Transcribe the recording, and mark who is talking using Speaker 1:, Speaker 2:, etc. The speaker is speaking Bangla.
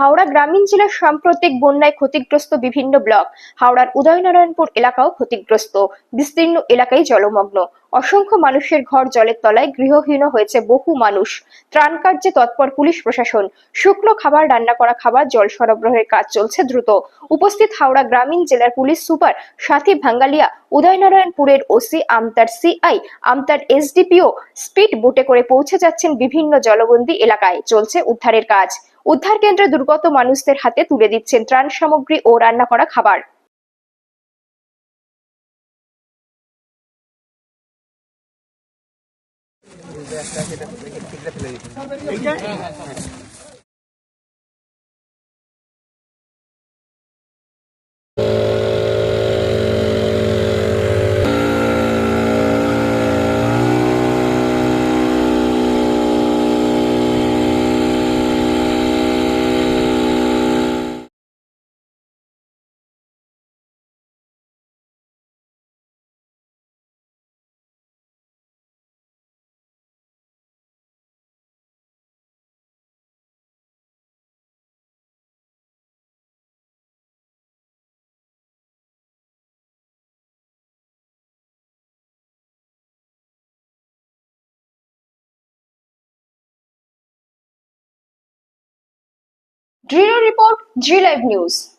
Speaker 1: হাওড়া গ্রামীণ জেলার সাম্প্রতিক বন্যায় ক্ষতিগ্রস্ত বিভিন্ন ব্লক। হাওড়ার উদয়নারায়ণপুর এলাকাও ক্ষতিগ্রস্ত। বিস্তীর্ণ এলাকায় জলমগ্ন। অসংখ্য মানুষের ঘর জলের তলায় গৃহহীন হয়েছে বহু মানুষ। ত্রাণ কার্যে তৎপর পুলিশ প্রশাসন। শুকনো খাবার, রান্না করা খাবার, জল সরবরাহের কাজ চলছে দ্রুত। উপস্থিত হাওড়া গ্রামীণ জেলার পুলিশ সুপার সাথী ভাঙ্গালিয়া, উদয়নারায়ণপুরের ওসি আমতার সিআই, আমতার এসডিপিও স্পিড বোটে করে পৌঁছে যাচ্ছেন বিভিন্ন জলবন্দী এলাকায়। চলছে উদ্ধারের কাজ। উদ্ধার কেন্দ্রে দুর্গত মানুষদের হাতে তুলে দিচ্ছেন ত্রাণ সামগ্রী ও রান্না করা খাবার। Bureau Report, G Live News?